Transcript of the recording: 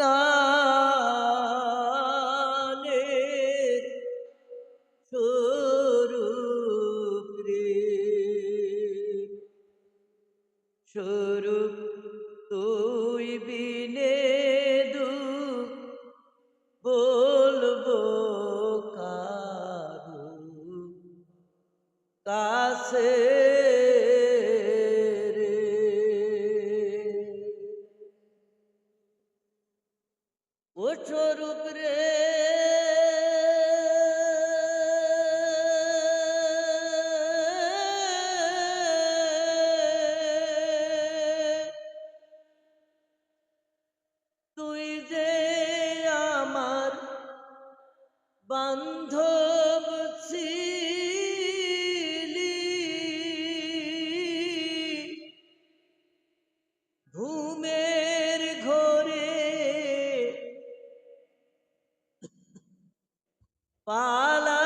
প্রাণের স্বরূপ রে। স্বরূপ তুই বিনে দু বলব। কোঠরূপ রে। তুই যে আমার বান্ধব ছিলি ঘুমে Pala.